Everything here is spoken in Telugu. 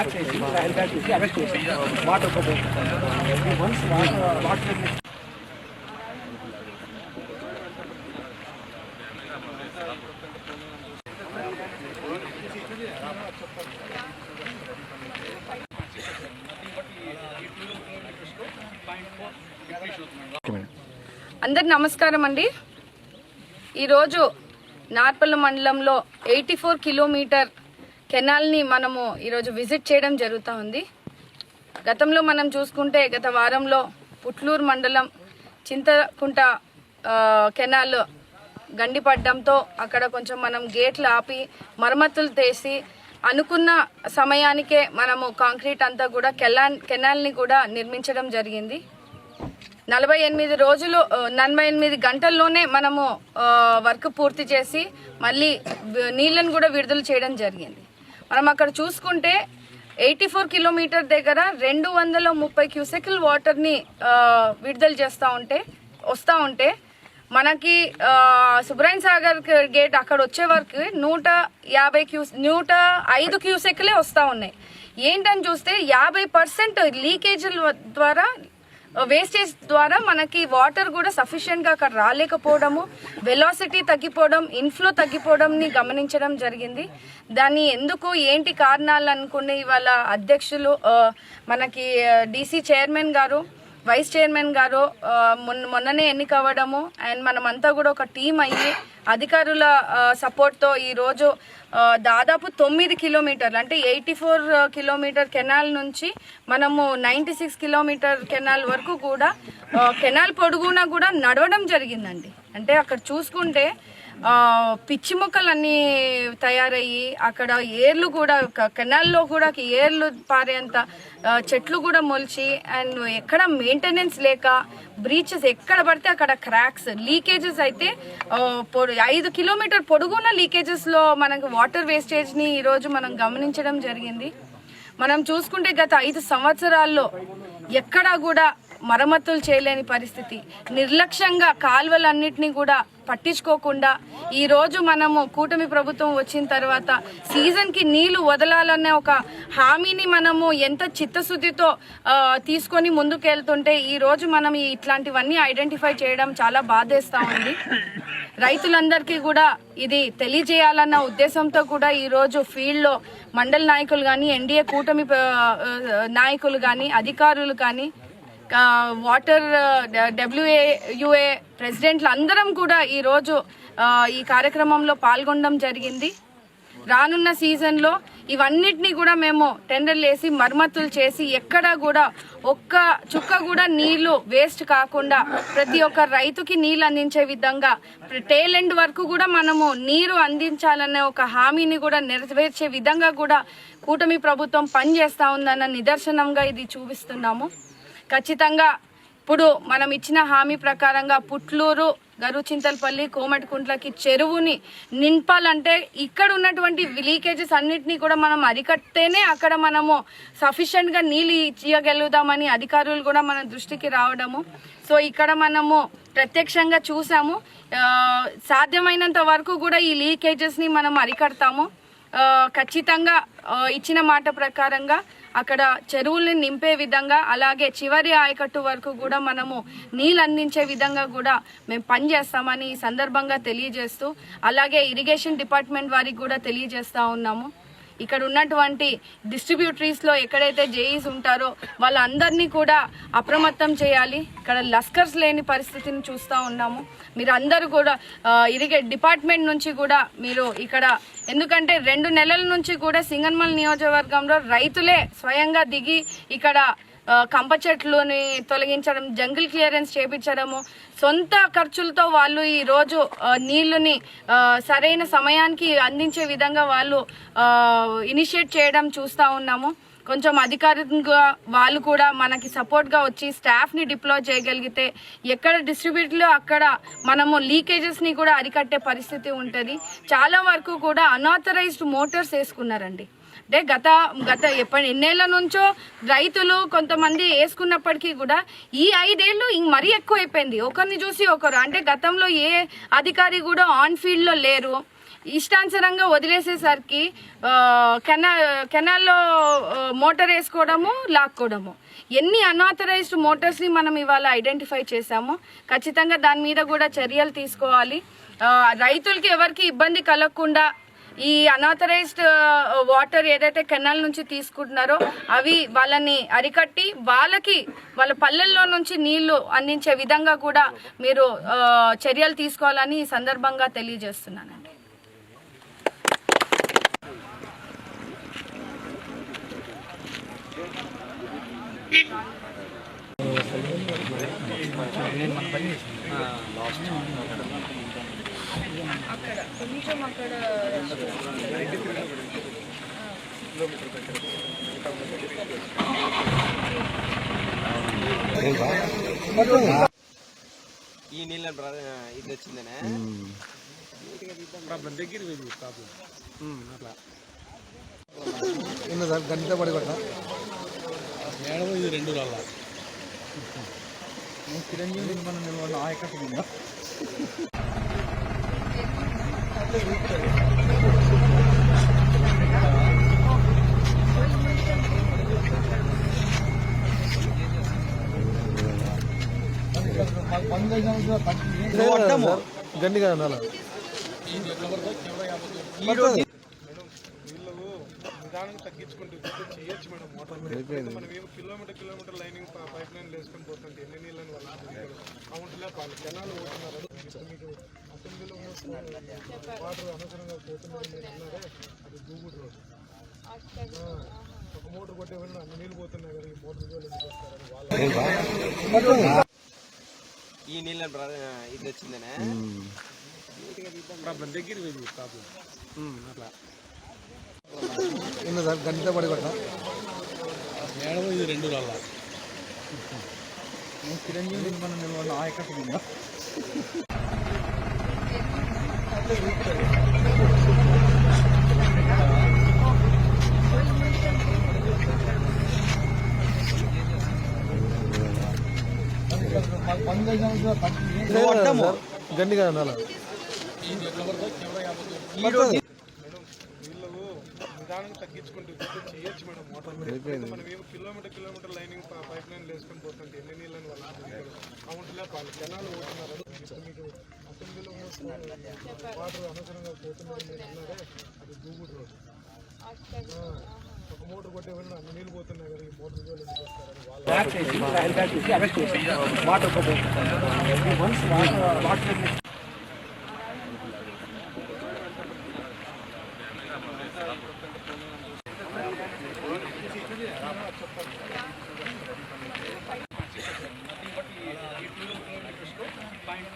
అందరు చేసి చేసి అరెస్ట్ చేసి వాటర్ వన్స్ వాటర్ వాటర్ నమస్కారం అండి. ఈరోజు నార్పల్లి మండలంలో ఎయిటీ ఫోర్ కిలోమీటర్ కెనాల్ని మనము ఈరోజు విజిట్ చేయడం జరుగుతూ ఉంది. గతంలో మనం చూసుకుంటే గత వారంలో పుట్లూరు మండలం చింతకుంట కెనాల్ గండిపడ్డంతో అక్కడ కొంచెం మనం గేట్లు ఆపి మరమ్మతులు తీసి అనుకున్న సమయానికే మనము కాంక్రీట్ అంతా కూడా కెనాల్ కెనాల్ని కూడా నిర్మించడం జరిగింది. నలభై ఎనిమిది రోజులు నలభై ఎనిమిది గంటల్లోనే మనము వర్క్ పూర్తి చేసి మళ్ళీ నీళ్ళను కూడా విడుదల చేయడం జరిగింది. మనం అక్కడ చూసుకుంటే ఎయిటీ ఫోర్ కిలోమీటర్ దగ్గర రెండు వందల ముప్పై క్యూసెకిల్ వాటర్ని విడుదల చేస్తూ ఉంటే వస్తూ ఉంటే మనకి ఆ, సుబ్రహ్మణ్య సాగర్ గేట్ అక్కడ వచ్చే వరకు నూట యాభై క్యూ నూట ఐదు క్యూసెక్లే వస్తూ ఉన్నాయి. ఏంటని చూస్తే యాభై పర్సెంట్ లీకేజీల ద్వారా వేస్టేజ్ ద్వారా మనకి వాటర్ కూడా సఫిషియెంట్గా అక్కడ రాలేకపోవడము వెలాసిటీ తగ్గిపోవడం ఇన్ఫ్లో తగ్గిపోవడంని గమనించడం జరిగింది. దాన్ని ఎందుకు ఏంటి కారణాలు అనుకునే ఇవాళ అధ్యక్షులు మనకి డీసీ చైర్మన్ గారు వైస్ చైర్మన్ గారు మొన్న మొన్ననే ఎన్నికవ్వడము అండ్ మనమంతా కూడా ఒక టీం అయ్యి అధికారుల సపోర్ట్తో ఈరోజు దాదాపు తొమ్మిది కిలోమీటర్లు అంటే ఎయిటీ ఫోర్ కిలోమీటర్ కెనాల్ నుంచి మనము నైంటీ సిక్స్ కిలోమీటర్ కెనాల్ వరకు కూడా కెనాల్ పొడుగునా కూడా నడవడం జరిగిందండి. అంటే అక్కడ చూసుకుంటే పిచ్చి మొక్కలన్నీ తయారయ్యి అక్కడ ఏర్లు కూడా క- కెనాల్లో కూడా ఏర్లు పారేంత చెట్లు కూడా మొలిచి అండ్ ఎక్కడ మెయింటెనెన్స్ లేక బ్రీచెస్ ఎక్కడ పడితే అక్కడ క్రాక్స్ లీకేజెస్ అయితే పొడు ఐదు కిలోమీటర్ పొడుగున్న లీకేజెస్లో మనకు వాటర్ వేస్టేజ్ని ఈరోజు మనం గమనించడం జరిగింది. మనం చూసుకుంటే గత ఐదు సంవత్సరాల్లో ఎక్కడా కూడా మరమ్మతులు చేయలేని పరిస్థితి. నిర్లక్ష్యంగా కాలువలన్నిటినీ కూడా పట్టించుకోకుండా ఈరోజు మనము కూటమి ప్రభుత్వం వచ్చిన తర్వాత సీజన్కి నీళ్ళు వదలాలనే ఒక హామీని మనము ఎంత చిత్తశుద్ధితో తీసుకొని ముందుకెళ్తుంటే ఈరోజు మనం ఇట్లాంటివన్నీ ఐడెంటిఫై చేయడం చాలా బాధేస్తా ఉంది. రైతులందరికీ కూడా ఇది తెలియజేయాలన్న ఉద్దేశంతో కూడా ఈరోజు ఫీల్డ్లో మండల నాయకులు కానీ ఎన్డీఏ కూటమి నాయకులు కానీ అధికారులు కానీ వాటర్ డబ్ల్యూఏ యుఏ ప్రెసిడెంట్లు అందరం కూడా ఈరోజు ఈ కార్యక్రమంలో పాల్గొనడం జరిగింది. రానున్న సీజన్లో ఇవన్నిటిని కూడా మేము టెండర్లు వేసి మరమ్మతులు చేసి ఎక్కడా కూడా ఒక్క చుక్క కూడా నీళ్ళు వేస్ట్ కాకుండా ప్రతి ఒక్క రైతుకి నీళ్ళు అందించే విధంగా టేల్ ఎండ్ వరకు కూడా మనము నీరు అందించాలనే ఒక హామీని కూడా నెరవేర్చే విధంగా కూడా కూటమి ప్రభుత్వం పనిచేస్తా ఉందన్న నిదర్శనంగా ఇది చూపిస్తున్నాము. ఖచ్చితంగా ఇప్పుడు మనం ఇచ్చిన హామీ ప్రకారంగా పుట్లూరు గరుచింతలపల్లి కోమటికుంట్లకి చెరువుని నింపాలంటే ఇక్కడ ఉన్నటువంటి లీకేజెస్ అన్నిటినీ కూడా మనం అరికట్టేనే అక్కడ మనము సఫిషియంట్గా నీళ్ళు ఇవ్వగలుగుదామని అధికారులు కూడా మన దృష్టికి రావడము. సో ఇక్కడ మనము ప్రత్యక్షంగా చూసాము. సాధ్యమైనంత వరకు కూడా ఈ లీకేజెస్ని మనం అరికడతాము. ఖచ్చితంగా ఇచ్చిన మాట ప్రకారంగా అక్కడ చెరువుల్ని నింపే విధంగా అలాగే చివరి ఆయకట్టు వరకు కూడా మనము నీళ్ళు అందించే విధంగా కూడా మేము పనిచేస్తామని ఈ సందర్భంగా తెలియజేస్తూ అలాగే ఇరిగేషన్ డిపార్ట్మెంట్ వారికి కూడా తెలియజేస్తూ ఉన్నాము. ఇక్కడ ఉన్నటువంటి డిస్ట్రిబ్యూటరీస్లో ఎక్కడైతే జేఈస్ ఉంటారో వాళ్ళందరినీ కూడా అప్రమత్తం చేయాలి. ఇక్కడ లస్కర్స్ లేని పరిస్థితిని చూస్తూ ఉన్నాము. మీరు అందరూ కూడా ఇరిగే డిపార్ట్మెంట్ నుంచి కూడా మీరు ఇక్కడ ఎందుకంటే రెండు నెలల నుంచి కూడా సింగన్మల్ నియోజకవర్గంలో రైతులే స్వయంగా దిగి ఇక్కడ కంప చెట్లుని తొలగించడం జంగిల్ క్లియరెన్స్ చేపించడము సొంత ఖర్చులతో వాళ్ళు ఈ రోజు నీళ్ళుని సరైన సమయానికి అందించే విధంగా వాళ్ళు ఇనిషియేట్ చేయడం చూస్తా ఉన్నాము. కొంచెం అధికారికంగా వాళ్ళు కూడా మనకి సపోర్ట్గా వచ్చి స్టాఫ్ని డిప్లాయ్ చేయగలిగితే ఎక్కడ డిస్ట్రిబ్యూట్లో అక్కడ మనము లీకేజెస్ని కూడా అరికట్టే పరిస్థితి ఉంటుంది. చాలా వరకు కూడా అనాథరైజ్డ్ మోటార్స్ వేసుకున్నారండి. అంటే గత గత ఎప్పటి ఎన్నేళ్ళ నుంచో రైతులు కొంతమంది వేసుకున్నప్పటికీ కూడా ఈ ఐదేళ్ళు ఇంక మరీ ఎక్కువ అయిపోయింది ఒకరిని చూసి ఒకరు. అంటే గతంలో ఏ అధికారి కూడా ఆన్ ఫీల్డ్లో లేరు. ఇష్టానుసరంగా వదిలేసేసరికి కెనా కెనాల్లో మోటార్ వేసుకోవడము లాక్కోవడము. ఎన్ని అన్ఆథరైజ్డ్ మోటార్స్ని మనం ఇవాళ ఐడెంటిఫై చేశామో ఖచ్చితంగా దాని మీద కూడా చర్యలు తీసుకోవాలి. రైతులకి ఎవరికి ఇబ్బంది కలగకుండా ఈ అనాథరైజ్డ్ వాటర్ ఏదైతే కెనాల్ నుంచి తీసుకుంటున్నారో అవి వాళ్ళని అరికట్టి వాళ్ళకి వాళ్ళ పల్లెల్లో నుంచి నీళ్ళు అందించే విధంగా కూడా మీరు చర్యలు తీసుకోవాలని ఈ సందర్భంగా తెలియజేస్తున్నానండి. అక్కడ కొంచెం అక్కడ ఈ నీళ్ళ ఇది వచ్చిందనే ప్రాబ్లం దగ్గర పోయింది ప్రాబ్లం అట్లా ఇన్న సార్ గంట పడి కొట్ట ఏడవ ఇది రెండు రాళ్ళ చిరంజీవి నిర్మాణ నిల్వన్న ఆయకట్టు కింద గండి కదా నెల నిదానంగా తగ్గించుకుంటూ చేయొచ్చు మేడం మోటార్ మనం ఏమో kilometre kilometre lining pipe line వేసుకొని పోతుంటే ఎన్ని నీళ్ళని వాళ్ళు కౌంట్లో వాళ్ళు కెనాలు పోతున్నారు మీకు అసెంబ్లీలో వాటర్ అనవసరంగా పోతున్నారు అన్నారే అది దూగుడు రోడ్డు ఒక మోటార్ కొట్టే వెళ్ళిన అన్ని నీళ్ళు పోతున్నాయి కదా ఈ మోటార్ వాళ్ళు ఈ నీళ్ళ ఇది వచ్చిందనే ప్రాబ్లం దగ్గర పోయింది ప్రాబ్లం అట్లా. గంట పడి కొట్ట ఇది రెండు రాళ్ళ చిరంజీవి నిర్మాణ నిల్వన్న నెల నీళ్ళు నిదానంగా తగ్గించుకుంటూ చేయొచ్చు మేడం మోటార్ మనం ఏమో kilometre kilometre lining pipe line వేసుకొని పోతుంటే ఎన్ని నీళ్ళని వాళ్ళు వాళ్ళు కెనాలు పోతున్నారు మీకు అసెంబ్లీలో వాటర్ అనవసరంగా పోతున్నారు మీరు అన్నారే అది దూగుడు రోడ్ ఒక మోటార్ కొట్టే వల్ల అన్ని నీళ్ళు పోతున్నాయి కదా ఈ మోటార్ వాళ్ళు ఎందుకు వస్తారని